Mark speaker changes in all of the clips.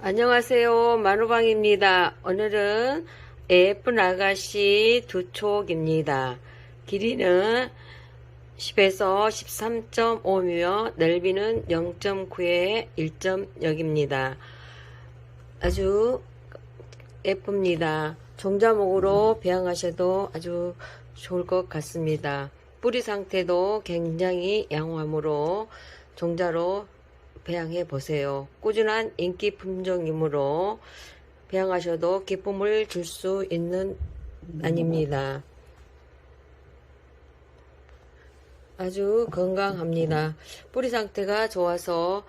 Speaker 1: 안녕하세요. 만호방입니다. 오늘은 예쁜 아가씨 두 촉입니다. 길이는 10에서 13.5며 넓이는 0.9에 1.0입니다. 아주 예쁩니다. 종자목으로 배양하셔도 아주 좋을 것 같습니다. 뿌리 상태도 굉장히 양호하므로 종자로 배양해 보세요. 꾸준한 인기 품종이므로 배양하셔도 기쁨을 줄 수 있는 난입니다. 아주 건강합니다. 뿌리 상태가 좋아서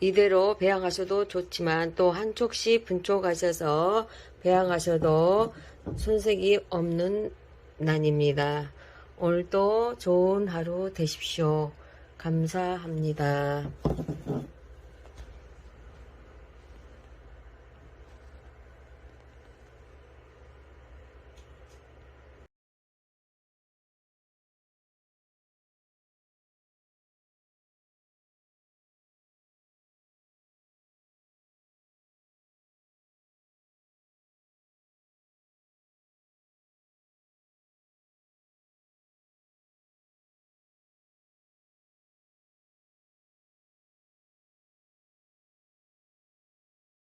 Speaker 1: 이대로 배양하셔도 좋지만 또한 촉씩 분촉하셔서 배양하셔도 손색이 없는 난입니다. 오늘도 좋은 하루 되십시오. 감사합니다.